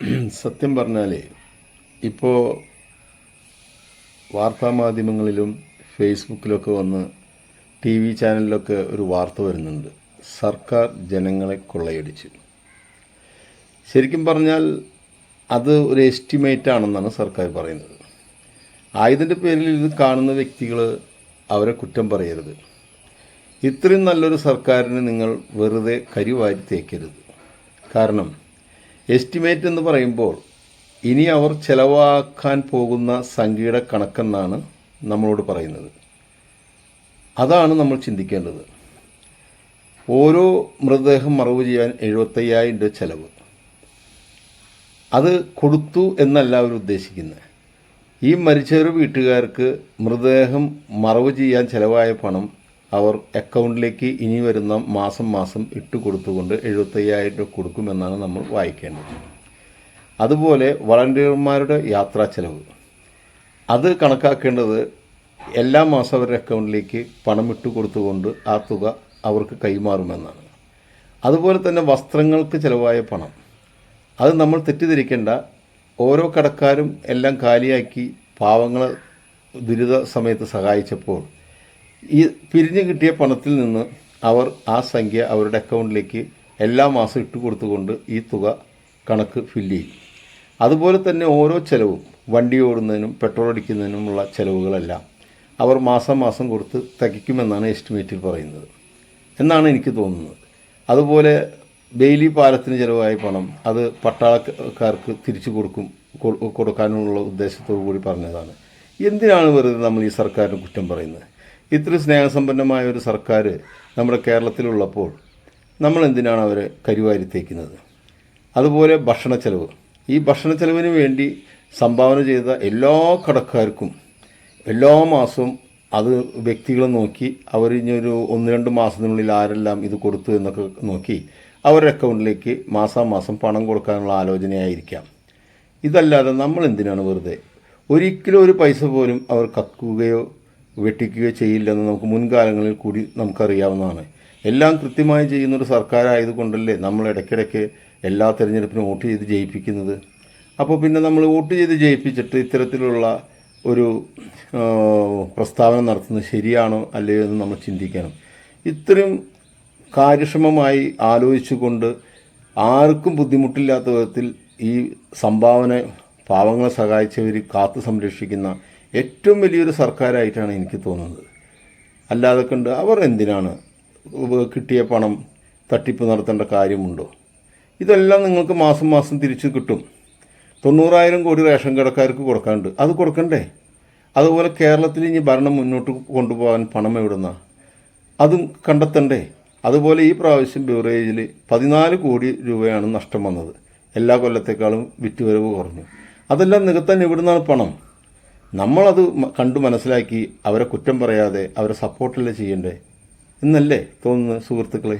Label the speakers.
Speaker 1: സത്യം പറഞ്ഞാൽ ഇപ്പോൾ വാർത്താമാധ്യമങ്ങളിലും ഫേസ്ബുക്കിലൊക്കെ വന്ന് ടി വി ചാനലിലൊക്കെ ഒരു വാർത്ത വരുന്നുണ്ട്. സർക്കാർ ജനങ്ങളെ കൊള്ളയടിച്ചു. ശരിക്കും പറഞ്ഞാൽ അത് ഒരു എസ്റ്റിമേറ്റ് ആണെന്നാണ് സർക്കാർ പറയുന്നത്. ആയതിന്റെ പേരിൽ ഇത് കാണുന്ന വ്യക്തികൾ അവരെ കുറ്റം പറയരുത്. ഇത്രയും നല്ലൊരു സർക്കാരിന് നിങ്ങൾ വെറുതെ കരിവാരി തേക്കരുത്. കാരണം എസ്റ്റിമേറ്റ് എന്ന് പറയുമ്പോൾ ഇനി അവർ ചെലവാക്കാൻ പോകുന്ന സംഖ്യയുടെ കണക്കെന്നാണ് നമ്മളോട് പറയുന്നത്. അതാണ് നമ്മൾ ചിന്തിക്കേണ്ടത്. ഓരോ മൃതദേഹം മറവ് ചെയ്യാൻ എഴുപത്തയ്യായിരം രൂപ ചെലവ്. അത് കൊടുത്തു എന്നല്ല അവർ ഉദ്ദേശിക്കുന്നത്. ഈ മരിച്ചവരുടെ വീട്ടുകാർക്ക് മൃതദേഹം മറവ് ചെയ്യാൻ ചിലവായ പണം അവർ അക്കൗണ്ടിലേക്ക് ഇനി വരുന്ന മാസം മാസം ഇട്ട് കൊടുത്തുകൊണ്ട് എഴുപത്തയ്യായിരം രൂപ കൊടുക്കുമെന്നാണ് നമ്മൾ വായിക്കേണ്ടത്. അതുപോലെ വളണ്ടിയർമാരുടെ യാത്രാ ചെലവ്. അത് കണക്കാക്കേണ്ടത് എല്ലാ മാസം അവരുടെ അക്കൗണ്ടിലേക്ക് പണം ഇട്ട് കൊടുത്തുകൊണ്ട് ആ തുക അവർക്ക് കൈമാറുമെന്നാണ്. അതുപോലെ തന്നെ വസ്ത്രങ്ങൾക്ക് ചിലവായ പണം. അത് നമ്മൾ തെറ്റിദ്ധരിക്കേണ്ട. ഓരോ കടക്കാരും എല്ലാം കാലിയാക്കി പാവങ്ങളെ ദുരിത സമയത്ത് സഹായിച്ചപ്പോൾ ഈ പിരിഞ്ഞു കിട്ടിയ പണത്തിൽ നിന്ന് അവർ ആ സംഖ്യ അവരുടെ അക്കൗണ്ടിലേക്ക് എല്ലാ മാസം ഇട്ട് കൊടുത്തുകൊണ്ട് ഈ തുക കണക്ക് ഫില്ല് ചെയ്യും. അതുപോലെ തന്നെ ഓരോ ചെലവും വണ്ടി ഓടുന്നതിനും പെട്രോൾ അടിക്കുന്നതിനുമുള്ള ചെലവുകളെല്ലാം അവർ മാസം മാസം കൊടുത്ത് തികയ്ക്കുമെന്നാണ് എസ്റ്റിമേറ്റിൽ പറയുന്നത്. എന്നാണ് എനിക്ക് തോന്നുന്നത്. അതുപോലെ ബെയിലി പാലത്തിന് ചിലവായ പണം അത് പട്ടാളക്കാർക്ക് തിരിച്ചു കൊടുക്കും കൊടുക്കാനുള്ള ഉദ്ദേശത്തോടു കൂടി പറഞ്ഞതാണ്. എന്തിനാണ് വെറുതെ നമ്മൾ ഈ സർക്കാരിന് കുറ്റം പറയുന്നത്? ഇത്ര സ്നേഹസമ്പന്നമായ ഒരു സർക്കാർ നമ്മുടെ കേരളത്തിലുള്ളപ്പോൾ നമ്മൾ എന്തിനാണ് അവരെ കരുവാരി തേക്കുന്നത്? അതുപോലെ ഭക്ഷണ ചെലവ്. ഈ ഭക്ഷണ ചെലവിന് വേണ്ടി സംഭാവന ചെയ്ത എല്ലാ കടക്കാർക്കും എല്ലാ മാസവും അത് വ്യക്തികളെ നോക്കി അവർ ഇനിയൊരു ഒന്ന് രണ്ട് മാസത്തിനുള്ളിൽ ആരെല്ലാം ഇത് കൊടുത്തു എന്നൊക്കെ നോക്കി അവരുടെ അക്കൗണ്ടിലേക്ക് മാസാമാസം പണം കൊടുക്കാനുള്ള ആലോചനയായിരിക്കാം. ഇതല്ലാതെ നമ്മൾ എന്തിനാണ് വെറുതെ? ഒരിക്കലും ഒരു പൈസ പോലും അവർ കക്കുകയോ വെട്ടിക്കുകയോ ചെയ്യില്ലെന്ന് നമുക്ക് മുൻകാലങ്ങളിൽ കൂടി നമുക്കറിയാവുന്നതാണ്. എല്ലാം കൃത്യമായി ചെയ്യുന്നൊരു സർക്കാരായതുകൊണ്ടല്ലേ നമ്മൾ ഇടയ്ക്കിടയ്ക്ക് എല്ലാ തിരഞ്ഞെടുപ്പിനും വോട്ട് ചെയ്ത് ജയിപ്പിക്കുന്നത്? അപ്പോൾ പിന്നെ നമ്മൾ വോട്ട് ചെയ്ത് ജയിപ്പിച്ചിട്ട് ഇത്തരത്തിലുള്ള ഒരു പ്രസ്താവന നടത്തുന്നത് ശരിയാണോ അല്ലയോ എന്ന് നമ്മൾ ചിന്തിക്കണം. ഇത്രയും കാര്യക്ഷമമായി ആലോചിച്ചുകൊണ്ട് ആർക്കും ബുദ്ധിമുട്ടില്ലാത്ത വിധത്തിൽ ഈ സംഭാവന പാവങ്ങളെ സഹായിച്ചവർ കാത്തു സംരക്ഷിക്കുന്ന ഏറ്റവും വലിയൊരു സർക്കാരായിട്ടാണ് എനിക്ക് തോന്നുന്നത്. അല്ലാതെ കണ്ട് അവർ എന്തിനാണ് കിട്ടിയ പണം തട്ടിപ്പ് നടത്തേണ്ട കാര്യമുണ്ടോ? ഇതെല്ലാം നിങ്ങൾക്ക് മാസം മാസം തിരിച്ച് കിട്ടും. തൊണ്ണൂറായിരം കോടി റേഷൻ കടക്കാർക്ക് കൊടുക്കാനുണ്ട്. അത് കൊടുക്കണ്ടേ? അതുപോലെ കേരളത്തിൽ ഇനി ഭരണം മുന്നോട്ട് കൊണ്ടുപോകാൻ പണം എവിടുന്ന? അതും കണ്ടെത്തണ്ടേ? അതുപോലെ ഈ പ്രാവശ്യം ബിവറേജിൽ പതിനാല് കോടി രൂപയാണ് നഷ്ടം വന്നത്. എല്ലാ കൊല്ലത്തേക്കാളും വിറ്റുവരവ് കുറഞ്ഞു. അതെല്ലാം നികത്താൻ എവിടുന്നാണ് പണം? നമ്മളത് കണ്ടു മനസ്സിലാക്കി അവരെ കുറ്റം പറയാതെ അവരെ സപ്പോർട്ടല്ലേ ചെയ്യണ്ടേ? എന്നല്ലേ തോന്നുന്നു സുഹൃത്തുക്കളെ?